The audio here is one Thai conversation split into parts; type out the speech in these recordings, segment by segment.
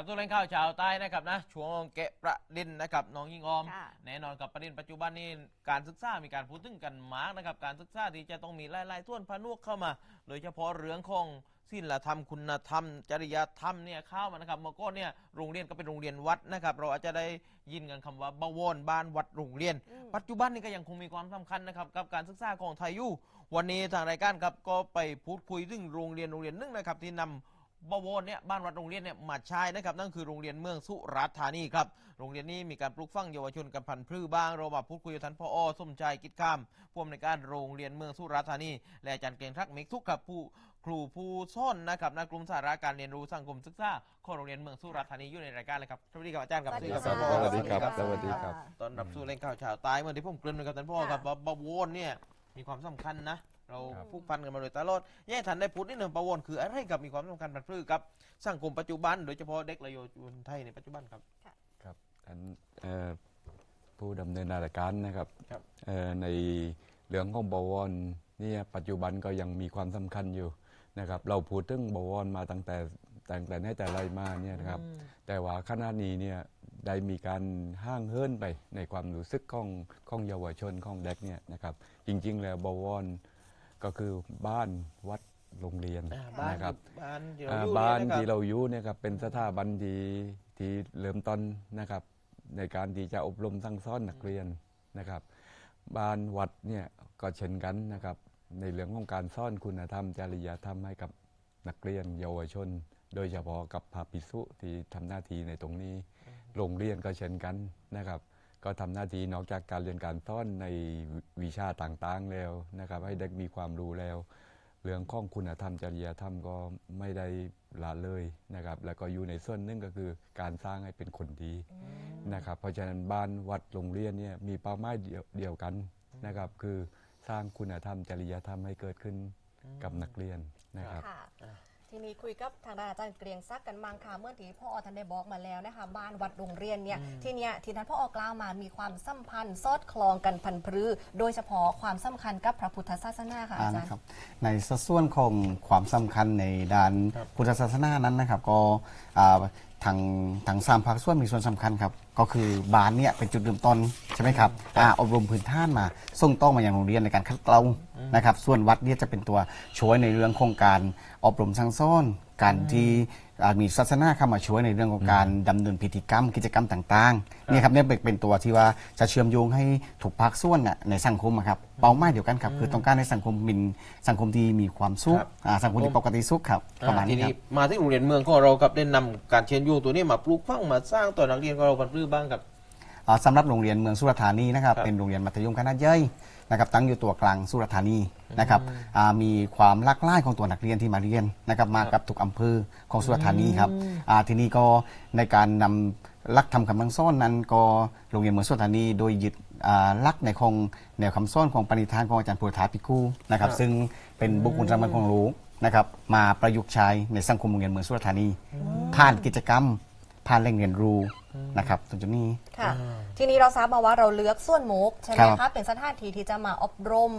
กับตัวเล่นข้าวชาวใต้นะครับนะช่วงเกะประเด็นนะครับน้องยิงออม ค่ะ แน่นอนกับประเด็นปัจจุบันนี้การศึกษามีการพูดถึงกันมากนะครับการศึกษาที่จะต้องมีหลายๆส่วนผนวกเข้ามา โดยเฉพาะเรื่องของศีลธรรมคุณธรรม จริยธรรมเนี่ยเข้ามานะครับเมื่อก่อนเนี่ยโรงเรียนก็เป็นโรงเรียนวัดนะครับเราอาจจะได้ยินกันคำว่าบวรบ้านวัดโรงเรียน อืม ปัจจุบันนี้ก็ยังคงมีความสำคัญนะครับกับการศึกษาของไทยอยู่วันนี้ทางรายการครับก็ไปพูดคุยถึงโรงเรียนโรงเรียนหนึงนะครับที่นำ บวรเนี่ยบ้านวัดโรงเรียนเนี่ยมาใช้นะครับนั่นคือโรงเรียนเมืองสุราษฎร์ธานีครับโรงเรียนนี้มีการปลูกฝังเยาวชนกันพันธุ์พืชบ้างเรามาพูดคุยกับท่านพอสมชายกิจคำผู้อำนวยการโรงเรียนเมืองสุราษฎร์ธานี และอาจารย์เกรียงทักษ์เมกทุกครับผู้ครูผู้ซ่อนนะครับนักกลุ่มสาระการเรียนรู้สังคมศึกษาของโรงเรียนเมืองสุราษฎร์ธานีอยู่ในรายการเลยครับสวัสดีครับอาจารย์ครับสวัสดีท่านครับผอสวัสดีครับสวัสดีสวัสดีครับตอนรับสู่เล่นข่าวเชาวใต้เมื่อที่ผมเกริ่นนะครับท่านพ่อครับว่าบวรเนี่ยมีความสำคัญนะ เราครับผูกพันกันมาโดยตลอดแย่ทันได้พูดนิดหนึ่งประวนคืออะไรกับมีความสำคัญพันธุ์พืชครับสังคมปัจจุบัน โดยเฉพาะเด็กระโยชนไทยในปัจจุบันครับครับท่านเอ่อผู้ดำเนินรายการนะครับครับเอ่อในเรื่องของบวรเนี่ยปัจจุบันก็ยังมีความสำคัญอยู่นะครับ เราพูดถึงบวรมาตั้งแต่ตั้งแต่ในแต่ไรมาเนี่ยนะครับ แต่ว่าขณะนี้เนี่ยได้มีการห้างเฮิรนไปในความรู้สึกของของเยาวชนของเด็กเนี่ยนะครับ จริง ๆ แล้วบวร ก็คือบ้านวัดโรงเรียนอ่าบ้านนะครับบ้านที่เราอ่าอยู่บ้านเยะครับที่เราอยู่เนี่ยครับเป็นสถาบันที่ที่เริ่มต้นนะครับ ในการที่จะอบรมสั่งสอนนักเรียนนะครับ บ้านวัดเนี่ยก็เช่นกันนะครับ ในเรื่องของการสอนคุณธรรมจริยธรรมให้กับนักเรียนเยาวชน โดยเฉพาะกับพระภิกษุที่ทำหน้าที่ในตรงนี้ โรงเรียนก็เช่นกันนะครับ ก็ทำหน้าที่นอกจากการเรียนการสอนในวิชาต่างๆแล้วนะครับ ให้เด็กมีความรู้แล้ว เรื่องข้องคุณธรรมจริยธรรมก็ไม่ได้ละเลยนะครับ แล้วก็อยู่ในส่วนนึงก็คือการสร้างให้เป็นคนดีนะครับ เพราะฉะนั้นบ้านวัดโรงเรียนเนี่ยมีเป้าหมายเดียวกันนะครับ คือสร้างคุณธรรมจริยธรรมให้เกิดขึ้นกับนักเรียนนะครับ ทีนี้คุยกับทางด้านอาจารย์เกรียงซักกันมังค่ะเมื่อที่พ่อท่านได้บอกมาแล้วนะคะบ้านวัดโรงเรียนเนี่ยที่เนี้ยที่ท่านพ่อกล่าวมามีความสัมพันธ์ซอดคลองกันพันพรือ โดยเฉพาะความสำคัญกับพระพุทธศาสนาค่ะอ่าอาจารนะย์ครับในสัดส่วนของความสำคัญในด้านพุทธศาสนานั้นนะครับ ก็อ่าทางทางสามภาคส่วนมีส่วนสำคัญครับ ก็คือบานเนี่ยเป็นจุดเริ่มต้นใช่ไหมครับอ่าอบรมพื้นฐานมา ส่งต้องมายังโรงเรียนในการคัดเกลา นะครับส่วนวัดเนี่ยจะเป็นตัวช่วยในเรื่องของการอบรมสั่งสอนการที่อ่ามีศาสนาเข้ามาช่วยในเรื่องของการดำเนินพิธีกรรม กิจกรรมต่างๆเนี่ยครับเนี่ยเป็นเป็นตัวที่ว่าจะเชื่อมโยงให้ถูกภาคส่วนน่ะในสังคมอะครับเป้าหมายเดียวกันครับคือต้องการให้สังคมมีสังคมที่มีความสุขครับ อ่าสังคมที่ปกติสุขครับประมาณทีนี้คนี้รับมาที่โรงเรียนเมืองของเราครับได้นำการเชียนยูตัวนี้มาปลูกฝังมาสร้างตัวนักเรียนของเราพันธุ์พืชบ้างครับ อ่าสำหรับโรงเรียนเมืองสุราษฎร์ธานีนะครับครับเป็นโรงเรียนมัธยมขนาดย่อย นะครับตั้งอยู่ตัวกลางสุราษฎร์ธานีนะครับอ่ามีความหลากหลายของตัวนักเรียนที่มาเรียนนะครับมากับทุกอำเภอของสุราษฎร์ธานีครับอ่าทีนี้ก็ในการนำลักทำคำลังซ่อนนั้นก็โรงเรียนเมืองสุราษฎร์ธานีโดยยึดอ่าลักในของแนวคำซ่อนของปณิธานของอาจารย์ปุรธาปิกูนะครับครับซึ่งเป็นบุคคลสำคัญของรู้นะครับมาประยุกต์ใช้ในสังคมโรงเรียนเมืองสุราษฎร์ธานีผ่านกิจกรรม ผ่านแหล่งเรียนรู้นะครับตรงจุดนี้ ค่ะ ทีนี้เราทราบมาว่าเราเลือกส่วนมุกใช่ไหมครัคะ บเป็นสถานที่ที่จะมาอบรม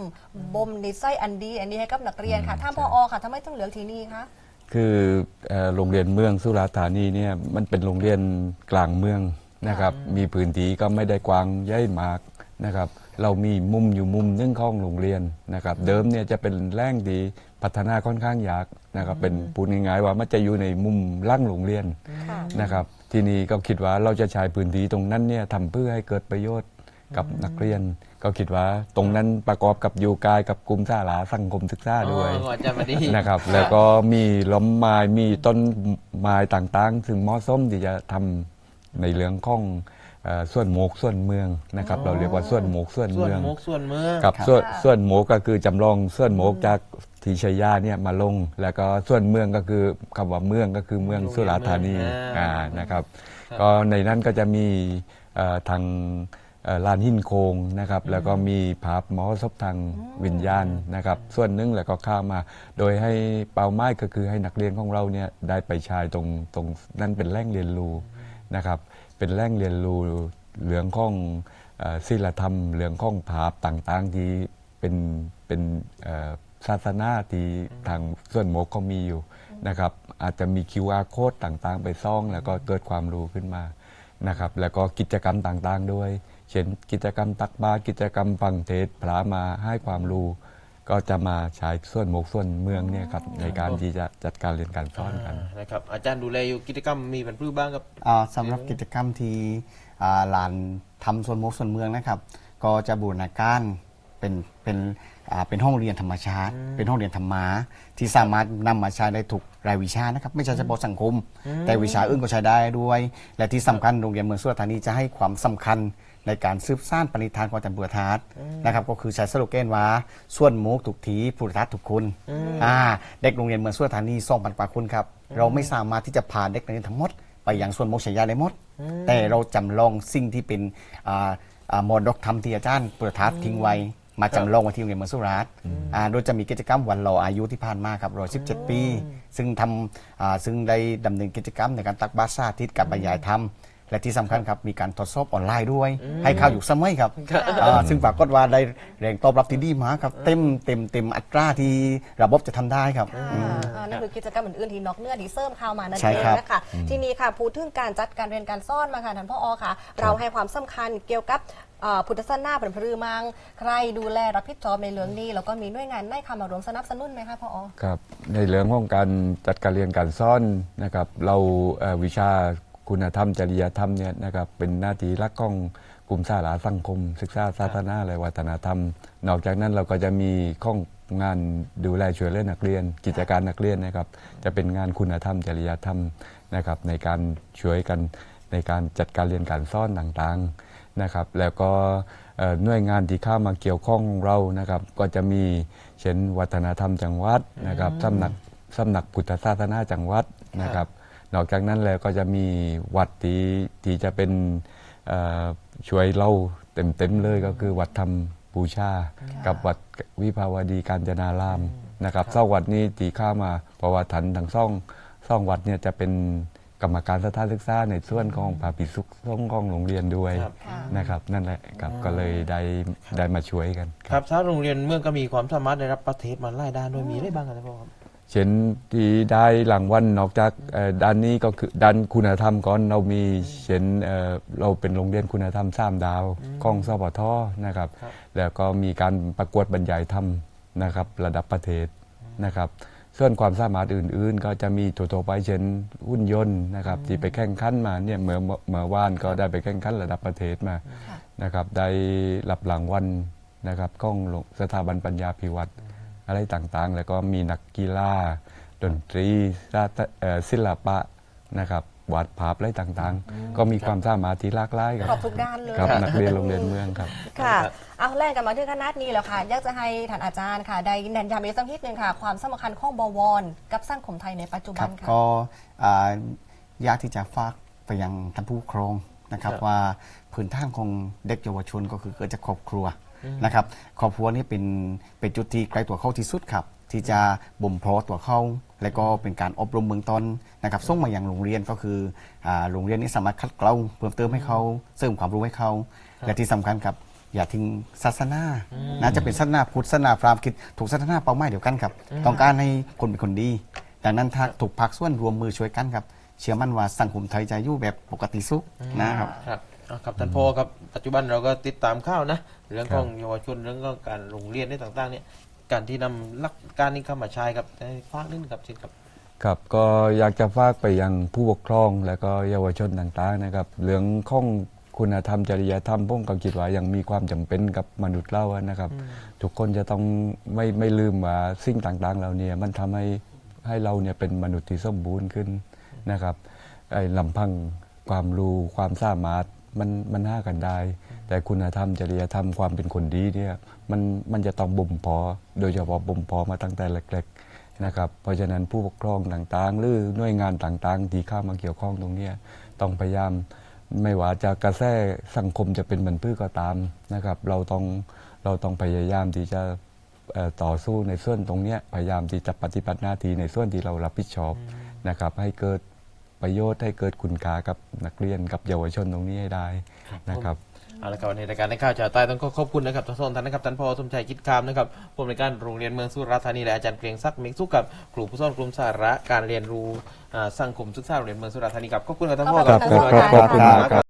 บ่มนิสัยอันดี อันนี้ให้กับนักเรียนค่ะท่านพอค่ะทำไมต้องเลือกที่นี่คะ คือเอ่อโรงเรียนเมืองสุราษฎร์ธานีเนี่ยมันเป็นโรงเรียนกลางเมืองนะครับ มีพื้นที่ก็ไม่ได้กว้างใหญ่มากนะครับเรามีมุมอยู่มุมหนึงของโรงเรียนนะครับ เดิมเนี่ยจะเป็นแหล่งที่พัฒนาค่อนข้างยากนะครับ เป็นพูดง่ายๆว่ามันจะอยู่ในมุมล่างโรงเรียนค่ะนะครับ ทีนี้ก็คิดว่าเราจะใช้พื้นที่ตรงนั้นเนี่ยทำเพื่อให้เกิดประโยชน์กับนักเรียน ก็คิดว่าตรงนั้นประกอบกับอยู่กายกับกลุ่มสาราสังคมศึกษาด้วยอ๋ออาจารย์มาดี นะครับ แล้วก็มีล้มไม้มีต้นไม้ต่างๆซึ่งเหมาะสมที่จะทำในเรื่องของเอ่อส่วนโมกส่วนเมืองนะครับ เราเรียกว่าส่วนโมกส่วนส่วนเมืองมุกส่วนเมืองกับครับส่วนค่ะส่วนโมกก็คือจำลองส่วนโมกจากทีชยาเนี่ยมาลง แล้วก็ส่วนเมืองก็คือคำว่าเมืองก็คือเมืองสุราษฎร์ธานีอ่าอ่านะครับครับ ก็ในนั้นก็จะมีเอ่อทางเอ่อลานหินโคงนะครับ แล้วก็มีภาพมอสบทางวิญญาณนะครับ ส่วนหนึงแล้วก็ข้ามมา โดยให้เป้าหมายก็คือให้นักเรียนของเราเนี่ยได้ไปใชายตรงตรงนั่นเป็นแหล่งเรียนรู้นะครับ เป็นแหล่งเรียนรู้เรื่องของศิลธรรมเรื่องของภาพต่างๆที่เป็นเป็นศาสนาที่ทางส่วนโมกเขามีอยู่นะครับอาจจะมี QR code ต่างๆ ไปซ่องแล้วก็เกิดความรู้ขึ้นมานะครับแล้วก็กิจกรรมต่างๆ ด้วย เช่นกิจกรรมตักบาตรกิจกรรมฟังเทศพระมาให้ความรู้ ก็จะมาใช้ส่วนหมกส่วนเมืองเนี่ยครับในการที่จะจัดการเรียนการสอนกัน อ่านะครับอาจารย์ดูแลอยู่กิจกรรมมีบรรพฤบ้างครับ อ่าสำหรับกิจกรรมที่อ่าลานทำส่วนมกส่วนเมืองนะครับ ก็จะบูรณาการเป็นเป็น อ่าเป็นห้องเรียนธรรมชาติ เป็นห้องเรียนธรรมะที่สามารถนำมาใช้ได้ทุกรายวิชานะครับไม่ใช่เฉพาะสังคม แต่วิชาอื่นก็ใช้ได้ด้วย และที่สำคัญโรงเรียนเมืองสุราษฎร์ธานีจะให้ความสำคัญในการสืบสานปณิธานของอาจารย์บุรทัศน์นะครับก็คือใช้สโลแกนว่าส่วนมุกถูกทีผู้ทัศน์ถูกคุณอ่าเด็กโรงเรียนเมืองสุราษฎร์ธานี2,000กว่าคนครับเราไม่สามารถที่จะพาเด็กนักเรียนทั้งหมดไปยังส่วนมกชายาได้หมด แต่เราจำลองสิ่งที่เป็นอ่าอ่ามรดกธรรมที่อาจารย์ประทับทิ้งไว้ มาจำลองไว้ที่โรงเรียนเมืองสุราษฎร์อ่าโดยจะมีกิจกรรมวันรออายุที่ผ่านมาครับรอ17 ปี ซึ่งทำอ่าซึ่งได้ดำเนินกิจกรรมในการตักบาตรสาธิตกับบรรยายธรรม และที่สำคัญครับมีการทดสอบออนไลน์ด้วย ให้ข่าวอยู่เสมอครับอ่าซึ่งปรากฏว่าได้แรงตอบรับที่ดีมากครับเต็มเต็มเต็มอัตราที่ระบบจะทำได้ครับอ่าอ่านั่นคือกิจกรรมอื่นๆที่นอกเหนื้อที่เสริมเข้ามานั่นใช่เองครับนะคะทีนี้ค่ะพูดถึงการจัดการเรียนการสอนมาค่ะท่านพ่ออค่ะ เราให้ความสำคัญเกี่ยวกับเอ่อพุทธศาสนาเป็นพรือมังใครดูแลรับผิดชอบในเรื่องนี้ แล้วก็มีหน่วยงานได้เข้ามารวมสนับสนุนไหมคะพ่ออ ครับในเรื่องของการจัดการเรียนการสอนนะครับ เราเอ่อวิชา คุณธรรมจริยธรรมเนี่ยนะครับเป็นหน้าที่หลักของกลุ่มสาระสังคม ศึกษาศาสนาและวัฒนธรรม นอกจากนั้นเราก็จะมีข้องงานดูแลช่วยเหลือนักเรียน กิจการนักเรียนนะครับ จะเป็นงานคุณธรรมจริยธรรมนะครับ ในการช่วยกันในการจัดการเรียนการสอนต่างๆนะครับ แล้วก็หน่วยงานที่เข้ามาเกี่ยวข้องเรานะครับ ก็จะมีเช่นวัฒนธรรมจังหวัดนะครับสำนักสำนักพุทธศาสนาจังหวัดนะครับ นอกจากนั้นแล้วก็จะมีวัดที่ที่จะเป็นเอ่อช่วยเราเต็มๆเลยก็คือวัดธรรมบูชา กับวัดวิภาวดีการจนารามนะครับสองวัดนี้ตีข้ามาเพราะว่าทันทั้งซ่องซ่องวัดเนี่ยจะเป็นกรรมการสถานศึกษาในส่วนของพระภิกษุสงฆ์ของโรงเรียนด้วยครับค่ะนะครับ นั่นแหละครับก็เลยได้ได้มาช่วยกัน ครับถ้าโรงเรียนเมืองก็มีความสามารถได้รับประเทศมาไล่ด้านด้วยมีได้บ้างครับพ่อครับ เช่นที่ได้รางวัลนอกจากเอ่อด้านนี้ก็คือด้านคุณธรรมก่อนเรามีเช่นเอ่อเราเป็นโรงเรียนคุณธรรมสามดาวของสปทนะครับครับ แล้วก็มีการประกวดบรรยายธรรมนะครับ ระดับประเทศนะครับ ส่วนความสามารถอื่น ๆ ก็จะมีตัวๆไปเช่นหุ่นยนต์นะครับ ที่ไปแข่งขันมาเนี่ยเมื่อเมื่อวานก็ได้ไปแข่งขันระดับประเทศมาค่ะนะครับ ได้รับรางวัลนะครับของโรงสถาบันปัญญาพิวัตร อะไรต่างๆ แล้วก็มีนักกีฬาดนตรีศาสตร์เอ่อศิลปะนะครับวาดภาพอะไรต่างๆ ก็มีความสามารถที่หลากหลายคครรับบทุกด้านเลยครับนักเรียนโรงเรียนเมืองครับ ค่ะครับเอาแรกกันมาที่คณะนี้แล้วค่ะ อยากจะให้ท่านอาจารย์ค่ะ ได้แนะนำอีกสักนิดนึงค่ะ ความสำคัญของบวร กับสังคมไทยในปัจจุคบัรันบค่ะก็อ่ายากที่จะฝากไปยังท่านผู้ปกครองนะครับครับว่าพื้นฐานของเด็กเยาวชนก็คือเกิดจากครอบครัว นะครับครอบครัวนี่เป็นเป็นจุดที่ใกล้ตัวเขาที่สุดครับ ที่จะบ่มเพาะตัวเขาและก็เป็นการอบรมเบื้องต้นนะครับส่งมาอย่างโรงเรียนก็คืออ่าโรงเรียนนี้สามารถคัดเกลาเพิ่มเติมให้เขาเสริมความรู้ให้เขาและที่สำคัญครับ อย่าทิ้งศาสนาน่าจะเป็นศาสนาพุทธศาสนาพราหมณ์คิดถูกศาสนาเป้าหมายเดียวกันครับต้องการให้คนเป็นคนดี ดังนั้นถ้าถูกพักส่วนรวมมือช่วยกันครับ เชื่อมั่นว่าสังคมไทยจะอยู่แบบปกติสุขนะครับ ครับ อะครับท่านพ่อครับปัจจุบันเราก็ติดตามข่าวนะเรื่องของครับเยาวชนเรื่องของการโรงเรียนในต่างๆ เนี่ยการที่นำหลักการนี้เข้ามาใช้ครับในภาคนี้ครับเช่นครับ ครับก็อยากจะฝากไปยังผู้ปกครองและก็เยาวชนต่างๆนะครับเรื่องของคุณธรรมจริยธรรมผมก็คิดว่ายังมีความจำเป็นกับมนุษย์เราอะนะครับทุกคนจะต้องไม่ไม่ลืมว่าสิ่งต่างๆเราเนี่ยมันทำให้ให้เราเนี่ยเป็นมนุษย์ที่สมบูรณ์ขึ้นนะครับไอ้ลำพังความรู้ความสามารถ มันมันห้ากันได้ แต่คุณธรรมจริยธรรมความเป็นคนดีเนี่ยมันมันจะต้องบ่มเพาะโดยเฉพาะบ่มเพาะมาตั้งแต่เล็กๆนะครับ เพราะฉะนั้นผู้ปกครองต่างๆ หรือหน่วยงานต่างๆ ที่เข้ามาเกี่ยวข้องตรงเนี้ยต้องพยายามไม่ว่าจะกระแสสังคมจะเป็นเหมือนพืชก็ตามนะครับ เราต้องเราต้องพยายามที่จะเอ่อต่อสู้ในส่วนตรงเนี้ยพยายามที่จะปฏิบัติหน้าที่ในส่วนที่เรารับผิดชอบนะครับ ให้เกิด ประโยชน์ให้เกิดคุณค่ากับนักเรียนกับเยาวชนตรงนี้ให้ได้นะครับเอาละครับวันนี้รายการในข่าวชาวใต้ต้องขอขอบคุณนะครับทั้งสองท่านนะครับท่านพอสมชัยคิดคามนะครับผู้อำนวยการโรงเรียนเมืองสุราษฎร์ธานีและอาจารย์เกรียงศักดิ์เมฆสุขกับครูผู้สอนกลุ่มสาระการเรียนรู้อ่าสังคมศึกษาโรงเรียนเมืองสุราษฎร์ธานีครับขอบคุณครับท่านพ่อขอบคุณขอบคุณครับครับ